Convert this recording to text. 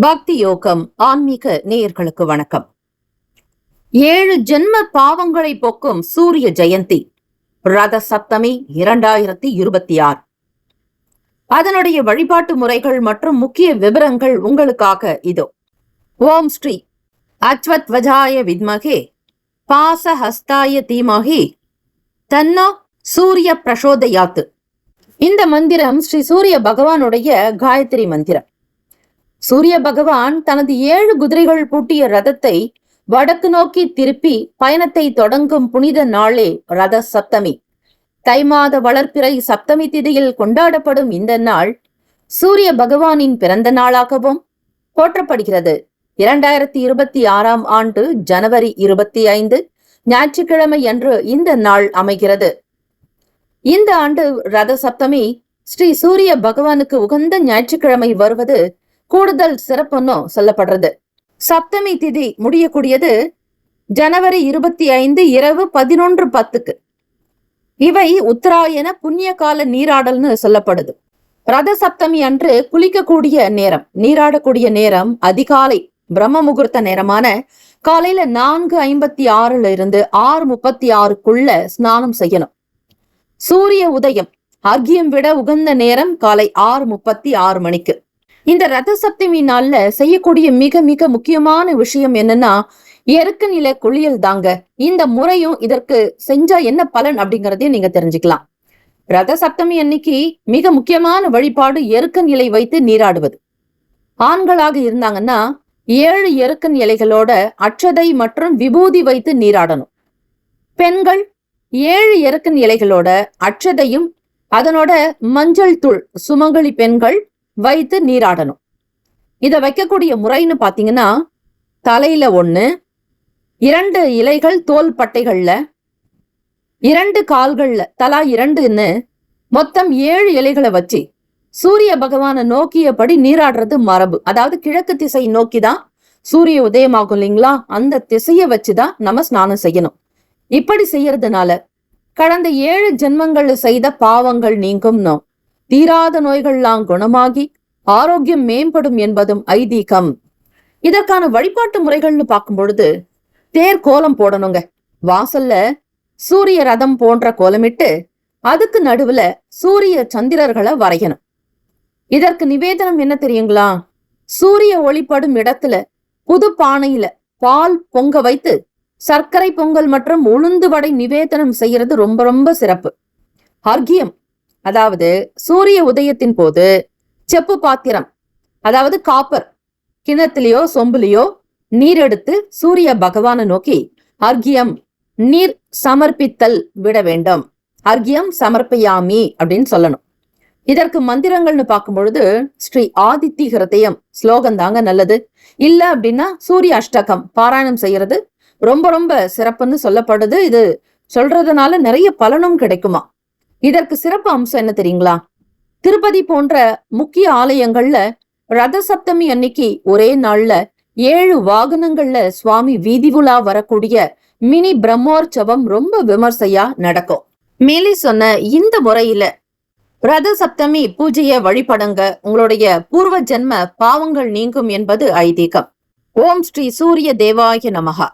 பக்தி யோகம் ஆன்மீக நேயர்களுக்கு வணக்கம். ஏழு ஜென்ம பாவங்களை போக்கும் சூரிய ஜெயந்தி ரத சப்தமி இரண்டாயிரத்தி இருபத்தி ஆறு அதனுடைய வழிபாட்டு முறைகள் மற்றும் முக்கிய விவரங்கள் உங்களுக்காக இதோ. ஓம் ஸ்ரீ அச்வத் வஜாய வித்மகே பாசஹஸ்தாய தீமகி தன்னோ சூரிய பிரசோதயாத்து. இந்த மந்திரம் ஸ்ரீ சூரிய பகவானுடைய காயத்ரி மந்திரம். சூரிய பகவான் தனது ஏழு குதிரைகள் பூட்டிய ரதத்தை வடக்கு நோக்கி திருப்பி பயணத்தை தொடங்கும் புனித நாளே ரத சப்தமி. தை மாத வளர்ப்பிறை சப்தமி திதியில் கொண்டாடப்படும் இந்த நாள் சூரிய பகவானின் பிறந்த நாளாகவும் போற்றப்படுகிறது. இரண்டாயிரத்தி இருபத்தி ஆறாம் ஆண்டு ஜனவரி இருபத்தி ஐந்து ஞாயிற்றுக்கிழமை அன்று இந்த நாள் அமைகிறது. இந்த ஆண்டு ரத சப்தமி ஸ்ரீ சூரிய பகவானுக்கு உகந்த ஞாயிற்றுக்கிழமை வருவது கூடுதல் சிறப்புன்னும் சொல்லப்படுறது. சப்தமி திதி முடியக்கூடியது ஜனவரி இருபத்தி ஐந்து இரவு பதினொன்று பத்துக்கு. இவை உத்தராயண புண்ணிய கால நீராடல்னு சொல்லப்படுது. ரத சப்தமி அன்று குளிக்கக்கூடிய நேரம் நீராடக்கூடிய நேரம் அதிகாலை பிரம்ம முகூர்த்த நேரமான காலையில நான்கு ஐம்பத்தி ஆறுல இருந்து ஆறு முப்பத்தி ஆறுக்குள்ள ஸ்நானம் செய்யணும். சூரிய உதயம் அர்க்கியம் விட உகந்த நேரம் காலை ஆறு முப்பத்தி ஆறு மணிக்கு. இந்த ரத சப்தமி நாள்ல செய்யக்கூடிய மிக மிக முக்கியமான விஷயம் என்னன்னா எருக்க நில குளியல் தாங்க. இந்த முறையும் இதற்கு செஞ்சா என்ன பலன் அப்படிங்கறதையும் நீங்க தெரிஞ்சுக்கலாம். ரத சப்தமி அன்னைக்கு மிக முக்கியமான வழிபாடு எருக்கன் இலை வைத்து நீராடுவது. ஆண்களாக இருந்தாங்கன்னா ஏழு எருக்கன் இலைகளோட அட்சதை மற்றும் விபூதி வைத்து நீராடணும். பெண்கள் ஏழு எருக்கன் இலைகளோட அட்சதையும் அதனோட மஞ்சள் தூள் சுமங்கலி பெண்கள் வைத்து நீராடணும். இதை வைக்கக்கூடிய முறைன்னு பார்த்தீங்கன்னா தலையில ஒன்று இரண்டு இலைகள் தோல் பட்டைகள்ல இரண்டு கால்கள்ல தலா இரண்டுன்னு மொத்தம் ஏழு இலைகளை வச்சு சூரிய பகவானை நோக்கியபடி நீராடுறது மரபு. அதாவது கிழக்கு திசை நோக்கி தான் சூரிய உதயமாகும் இல்லைங்களா? அந்த திசையை வச்சுதான் நம்ம ஸ்நானம் செய்யணும். இப்படி செய்யறதுனால கடந்த ஏழு ஜென்மங்கள் செய்த பாவங்கள் நீங்கும்னோ தீராத நோய்கள்லாம் குணமாகி ஆரோக்கியம் மேம்படும் என்பதும் ஐதீகம். இதற்கான வழிபாட்டு முறைகள்னு பார்க்கும் பொழுது தேர் கோலம் போடணுங்க. வாசல்ல சூரிய ரதம் போன்ற கோலமிட்டு அதுக்கு நடுவுல சூரிய சந்திரர்களை வரையணும். இதற்கு நிவேதனம் என்ன தெரியுங்களா? சூரிய ஒளிப்படும் இடத்துல புது பானையில பால் பொங்க வைத்து சர்க்கரை பொங்கல் மற்றும் உளுந்து வடை நிவேதனம் செய்யறது ரொம்ப ரொம்ப சிறப்பு. அர்க்கியம் அதாவது சூரிய உதயத்தின் போது செப்பு பாத்திரம் அதாவது காப்பர் கிணத்துலயோ சொம்புலயோ நீர் எடுத்து சூரிய பகவானை நோக்கி அர்க்கியம் நீர் சமர்ப்பித்தல் விட வேண்டும். அர்க்கியம் சமர்ப்பயாமி அப்படின்னு சொல்லணும். இதற்கு மந்திரங்கள்னு பார்க்கும்பொழுது ஸ்ரீ ஆதித்தி ஹிருதயம் ஸ்லோகம் தாங்க நல்லது. இல்ல அப்படின்னா சூரிய அஷ்டகம் பாராயணம் செய்யறது ரொம்ப ரொம்ப சிறப்புன்னு சொல்லப்படுது. இது சொல்றதுனால நிறைய பலனும் கிடைக்குமா? இதற்கு சிறப்பு அம்சம் என்ன தெரியுங்களா? திருப்பதி போன்ற முக்கிய ஆலயங்கள்ல ரத சப்தமி அன்னைக்கு ஒரே நாள்ல ஏழு வாகனங்கள்ல சுவாமி வீதி உலா வரக்கூடிய மினி பிரம்மோற்சவம் ரொம்ப விமர்சையா நடக்கும். மேலே சொன்ன இந்த முறையில ரத சப்தமி பூஜைய வழிபடுங்க. உங்களுடைய பூர்வ ஜென்ம பாவங்கள் நீங்கும் என்பது ஐதீகம். ஓம் ஸ்ரீ சூரிய தேவாய நமகா